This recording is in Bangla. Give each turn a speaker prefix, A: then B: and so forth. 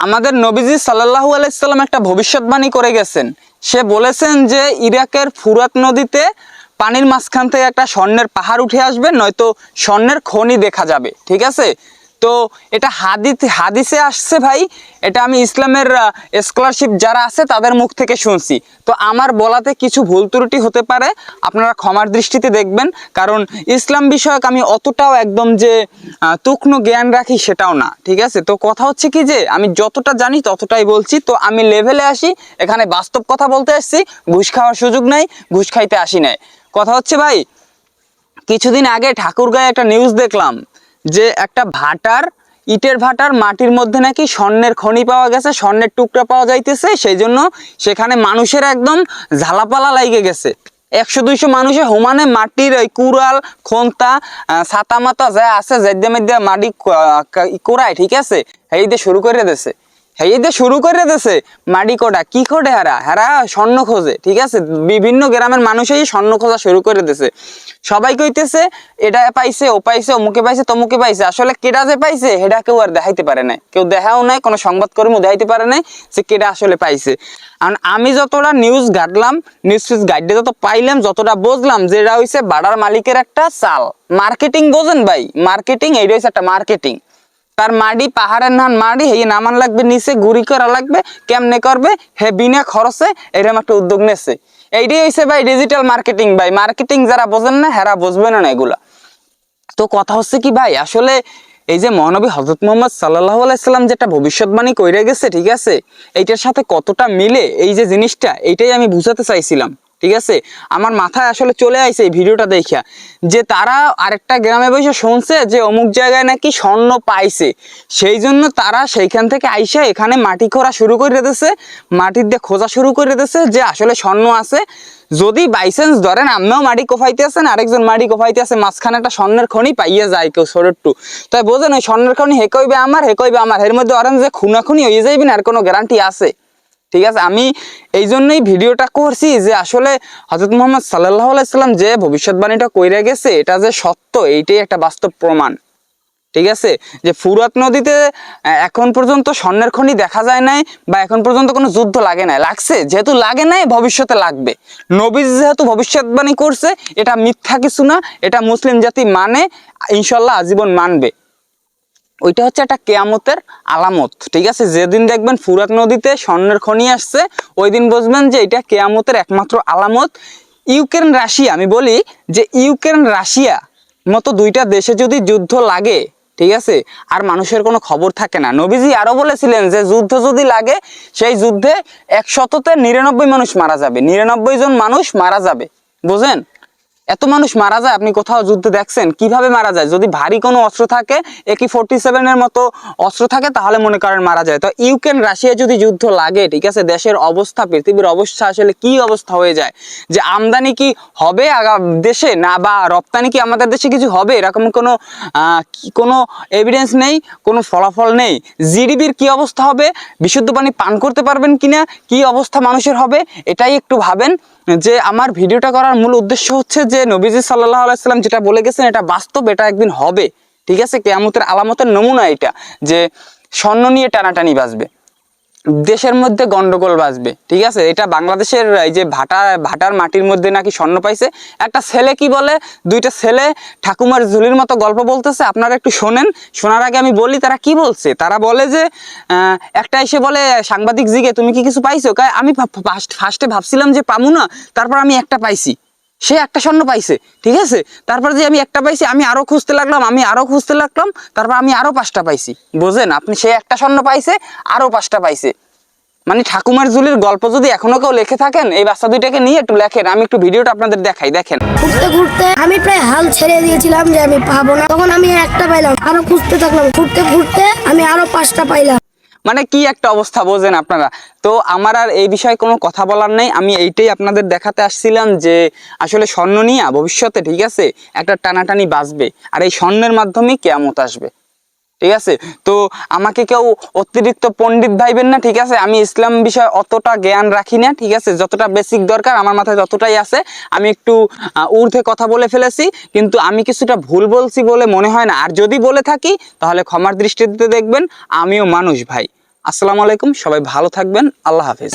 A: আমাদের নবীজি সাল্লাহু আলাইসাল্লাম একটা ভবিষ্যৎবাণী করে গেছেন। সে বলেছেন যে ইরাকের ফুরাত নদীতে পানির মাঝখান থেকে একটা স্বর্ণের পাহাড় উঠে আসবে, নয়তো স্বর্ণের খনি দেখা যাবে। ঠিক আছে? তো এটা হাদিস হাদিসে আসছে ভাই, এটা আমি ইসলামের স্কলারশিপ যারা আছে তাদের মুখ থেকে শুনছি। তো আমার বলাতে কিছু ভুল ত্রুটি হতে পারে, আপনারা ক্ষমার দৃষ্টিতে দেখবেন, কারণ ইসলাম বিষয়ক আমি অতটাও একদম যে তুক্ষ্ণ জ্ঞান রাখি সেটাও না, ঠিক আছে? তো কথা হচ্ছে কি যে, আমি যতটা জানি ততটাই বলছি, তো আমি লেভেলে আসি, এখানে বাস্তব কথা বলতে আসছি, ঘুষ খাওয়ার সুযোগ নাই, ঘুষ খাইতে আসি নাই। কথা হচ্ছে ভাই, কিছুদিন আগে ঠাকুরগাঁয়ে একটা নিউজ দেখলাম যে একটা ভাটার, ইটের ভাটার মাটির মধ্যে নাকি স্বর্ণের খনি পাওয়া গেছে, স্বর্ণের টুকরা পাওয়া যাইতেছে সেই জন্য সেখানে মানুষের একদম ঝালাপালা লাইগে গেছে। একশো, দুইশো মানুষে হোমানে মাটির ওই কুড়াল, খন্তা সাতামাতা যা আছে যাইদে মধ্যে মাটি কোরায় ঠিক আছে? এই দিয়ে শুরু করে দিয়েছে। এই যে শুরু করে দিয়েছে মাটি কোটা, কি খোঁজে হারা? হারা স্বর্ণ খোঁজে, ঠিক আছে? বিভিন্ন গ্রামের মানুষই স্বর্ণ খোঁজা শুরু করে দিয়েছে। সবাই কইতেছে, এটা পাইছে, ও পাইছে, অমুকে পাইছে, তমুকে পাইছে। আসলে কেটা যে পাইছে, সেটা কেউ আর দেখাইতে পারে নাই। কেউ দেখাও নাই, কোনো সংবাদকর্মী দেখাইতে পারে নাই যে কেটা আসলে পাইছে। কারণ আমি যতটা নিউজ ঘাটলাম নিউজ ফিউজ গাইডে যত পাইলাম, যতটা বুঝলাম যে এটা হইছে বাড়ার মালিকের একটা চাল। মার্কেটিং বোঝেন ভাই মার্কেটিং এইটা হইছে একটা মার্কেটিং তার মাটি পাহাড়ের নান মাটি হে নামান লাগবে, নিচে গুড়ি করা লাগবে, কেমনে করবে, হে বিনা খরচে এরকম একটা উদ্যোগ নেছে এইটাই হইছে ভাই ডিজিটাল মার্কেটিং ভাই। মার্কেটিং যারা বোঝেন না, হেরা বুঝবে না এগুলা। তো কথা হচ্ছে কি ভাই, আসলে এই যে মহানবী হজরত মোহাম্মদ সাল্লাহ আলাইসাল্লাম যেটা ভবিষ্যৎবাণী কইরে গেছে, ঠিক আছে, এইটার সাথে কতটা মিলে, এই যে জিনিসটা, এইটাই আমি বুঝাতে চাইছিলাম। ঠিক আছে? আমার মাথায় আসলে চলে আইছে এই ভিডিওটা দেখিয়া। যে তারা আরেকটা গ্রামে বসে শুনছে যে অমুক জায়গায় নাকি স্বর্ণ পাইছে। সেই জন্য তারা সেইখান থেকে আইসা এখানে মাটি খোঁড়া শুরু করে দিতেছে মাটির দিয়ে খোঁজা শুরু করে দিতেছে যে আসলে স্বর্ণ আছে। যদি বাইসেন্স ধরেন আমিও মাটি কোফাইতে আছেন, আরেকজন মাটি কোফাইতে আছে, মাঝখানে একটা স্বর্ণের খনি পাইয়া যায় কেউ ছোটটু তাই বোঝেন ওই স্বর্ণের খনি হে কইবে আমার, হে কইবে আমার। এর মধ্যে অরেঞ্জ যে খুনাখুনি হয়ে যাইবে না আর কোনো গ্যারান্টি আছে। ঠিক আছে? আমি এই জন্যই ভিডিওটা করছি যে আসলে হজরত মোহাম্মদ সাল্লাহ আলাইসাল্লাম যে ভবিষ্যৎবাণীটা কইরা গেছে, এটা যে সত্য, এইটাই একটা বাস্তব প্রমাণ। ঠিক আছে? যে ফুরাত নদীতে এখন পর্যন্ত স্বর্ণের খনি দেখা যায় নাই বা এখন পর্যন্ত কোনো যুদ্ধ লাগে নাই। লাগছে? যেহেতু লাগে নাই, ভবিষ্যতে লাগবে। নবী যেহেতু ভবিষ্যৎবাণী করছে, এটা মিথ্যা কিছু না, এটা মুসলিম জাতি মানে ইনশাল্লাহ আজীবন মানবে। ওইটা হচ্ছে একটা কেয়ামতের আলামত, ঠিক আছে? যেদিন দেখবেন ফুরাত নদীতে স্বর্ণের খনি আসছে ওই দিন বুঝবেন যে এটা কেয়ামতের একমাত্র আলামত। ইউক্রেন, রাশিয়া, আমি বলি যে ইউক্রেন, রাশিয়া মতো দুইটা দেশে যদি যুদ্ধ লাগে, ঠিক আছে? আর মানুষের কোনো খবর থাকে না। নবীজি আরও বলেছিলেন যে যুদ্ধ যদি লাগে, সেই যুদ্ধে একশততে নিরানব্বই মানুষ মারা যাবে। নিরানব্বই জন মানুষ মারা যাবে। বুঝেন? এত মানুষ মারা যায়, আপনি কোথাও যুদ্ধ দেখছেন? কীভাবে মারা যায়? যদি ভারী কোনো অস্ত্র থাকে একি ফোরটি সেভেনের মতো অস্ত্র থাকে, তাহলে মনে করেন মারা যায়। তো ইউক্রেন, রাশিয়া যদি যুদ্ধ লাগে, ঠিক আছে, দেশের অবস্থা, পৃথিবীর অবস্থা আসলে কি অবস্থা হয়ে যায়? যে আমদানি কি হবে দেশে, না বা রপ্তানি কি আমাদের দেশে কিছু হবে? এরকম কোনো কোনো এভিডেন্স নেই, কোনো ফলাফল নেই। জিডিপির কি অবস্থা হবে? বিশুদ্ধ পানি পান করতে পারবেন কিনা? কি অবস্থা মানুষের হবে? এটাই একটু ভাবেন। যে আমার ভিডিওটা করার মূল উদ্দেশ্য হচ্ছে যে নবীজি সাল্লাহ আলাইসাল্লাম যেটা বলে গেছেন, এটা বাস্তব, এটা একদিন হবে। ঠিক আছে? কেয়ামতের আলামতের নমুনা এটা, যে স্বর্ণ নিয়ে টানাটানি বাজবে। দেশের মধ্যে গন্ডগোল বাজবে, ঠিক আছে? এটা বাংলাদেশের এই যে ভাটা, ভাটার মাটির মধ্যে নাকি স্বর্ণ পাইছে। একটা ছেলে কি বলে? দুইটা ছেলে ঠাকুমার ঝুলির মতো গল্প বলতেছে। আপনারা একটু শোনেন। শোনার আগে আমি বলি, তারা কি বলছে? তারা বলে যে একটা এসে বলে, সাংবাদিক জিগে, তুমি কি কিছু পাইছো? আমি ফার্স্টে ভাবছিলাম যে পামু না, তারপর আমি একটা পাইছি। সে একটা স্বর্ণ পাইছে, ঠিক আছে? তারপর যে আমি একটা পাইছি, আমি আরও খুঁজতে লাগলাম, আমি আরও খুঁজতে লাগলাম, তারপর আমি আরও পাঁচটা পাইছি, বোঝেন? আপনি সে একটা স্বর্ণ পাইছে, আরও পাঁচটা পাইছে। মানে ঠাকুমার জুলির গল্প যদি এখনও কেউ লেখে থাকেন, এই বাচ্চা দুইটাকে নিয়ে একটু লেখেন, আমি একটু ভিডিওটা আপনাদের দেখাই, দেখেন।
B: ঘুরতে ঘুরতে আমি প্রায় হাল ছেড়ে দিয়েছিলাম যে আমি পাবো না, তখন আমি একটা পাইলাম, আরও খুঁজতে থাকলাম, ঘুরতে ঘুরতে আমি আরও পাঁচটা পাইলাম।
A: মানে কি একটা অবস্থা বোঝেন আপনারা। তো আমার আর এই বিষয়ে কোনো কথা বলার নেই। আমি এইটাই আপনাদের দেখাতে আসছিলাম যে আসলে স্বর্ণ নিয়ে ভবিষ্যতে, ঠিক আছে, একটা টানাটানি বাঁচবে। আর এই স্বর্ণের মাধ্যমে কেয়ামত আসবে। ঠিক আছে? তো আমাকে কেউ অতিরিক্ত পণ্ডিত ভাইবেন না, ঠিক আছে? আমি ইসলাম বিষয়ে অতটা জ্ঞান রাখি না, ঠিক আছে? যতটা বেসিক দরকার, আমার মাথায় ততটাই আছে। আমি একটু ঊর্ধ্বে কথা বলে ফেলেছি, কিন্তু আমি কিছুটা ভুল বলছি বলে মনে হয় না। আর যদি বলে থাকি, তাহলে ক্ষমার দৃষ্টিতে দেখবেন, আমিও মানুষ ভাই। আসসালামু আলাইকুম, সবাই ভালো থাকবেন, আল্লাহ হাফিজ।